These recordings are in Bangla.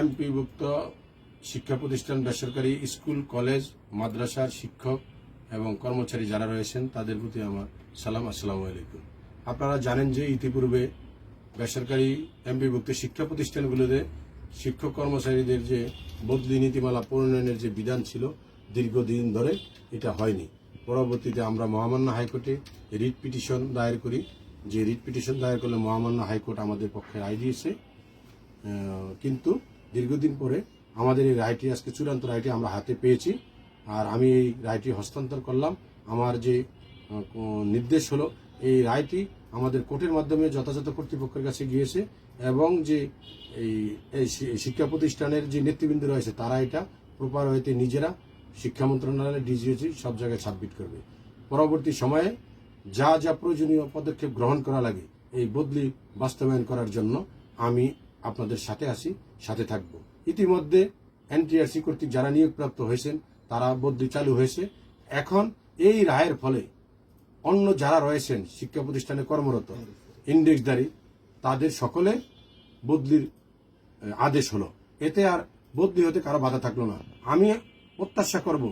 এমপিভুক্ত শিক্ষা প্রতিষ্ঠান, বেসরকারি স্কুল, কলেজ, মাদ্রাসার শিক্ষক এবং কর্মচারী যারা রয়েছেন, তাদের প্রতি আমার সালাম, আসসালামু আলাইকুম। আপনারা জানেন যে ইতিপূর্বে বেসরকারি এমপিভুক্ত শিক্ষা প্রতিষ্ঠানগুলোতে শিক্ষক কর্মচারীদের যে বদলি নীতিমালা প্রণয়নের যে বিধান ছিল, দীর্ঘদিন ধরে এটা হয়নি। পরবর্তীতে আমরা মহামান্য হাইকোর্টে রিট পিটিশন দায়ের করি। যে রিট পিটিশন দায়ের করলে মহামান্য হাইকোর্ট আমাদের পক্ষে রায় দিয়েছে। কিন্তু দীর্ঘদিন পরে আমাদের এই রায়টি, আজকে চূড়ান্ত রায়টি আমরা হাতে পেয়েছি। আর আমি এই রায়টি হস্তান্তর করলাম। আমার যে নির্দেশ হলো, এই রায়টি আমাদের কোর্টের মাধ্যমে যথাযথ কর্তৃপক্ষের কাছে গিয়েছে এবং যে এই শিক্ষা প্রতিষ্ঠানের যে নেতৃবৃন্দ রয়েছে, তারা এটা প্রপার হইতে নিজেরা শিক্ষা মন্ত্রণালয় ডিজিওসি সব জায়গায় সাবমিট করবে। পরবর্তী সময়ে যা যা প্রয়োজনীয় পদক্ষেপ গ্রহণ করা লাগে, এই বদলি বাস্তবায়ন করার জন্য আমি আপনাদের সাথে আসি সাথে থাকব। ইতিমধ্যে এনটিআরসি কর্তৃক যারা নিয়োগপ্রাপ্ত হয়েছেন, তারা বদলি চালু হয়েছে। এখন এই রায়ের ফলে অন্য যারা রয়েছেন, শিক্ষা প্রতিষ্ঠানে কর্মরত ইন্ডেক্সদারি তাদের সকলে বদলির আদেশ হলো। এতে আর বদলি হতে কারও বাধা থাকল না। আমি প্রত্যাশা করব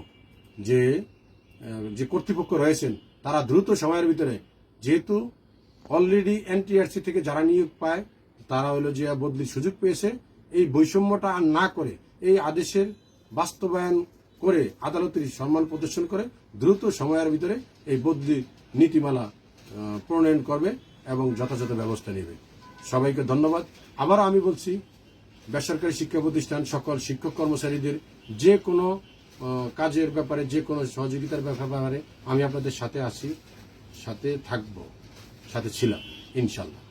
যে যে কর্তৃপক্ষ রয়েছেন, তারা দ্রুত সময়ের ভিতরে, যেহেতু অলরেডি এনটিআরসি থেকে যারা নিয়োগ পায় তারা হলো যে বদলির সুযোগ পেয়েছে। এই বৈষম্যটা আর না করে, এই আদেশের বাস্তবায়ন করে আদালতের সম্মান প্রদর্শন করে দ্রুত সময়ের ভিতরে এই বদলি নীতিমালা প্রণয়ন করবে এবং যথাযথ ব্যবস্থা নেবে। সবাইকে ধন্যবাদ। আবার আমি বলছি, বেসরকারি শিক্ষা প্রতিষ্ঠান সকল শিক্ষক কর্মচারীদের যে কোনো কাজের ব্যাপারে, যে কোনো সহযোগিতার ব্যাপারে আমি আপনাদের সাথে আছি, সাথে থাকব, সাথে ছিলাম ইনশাল্লাহ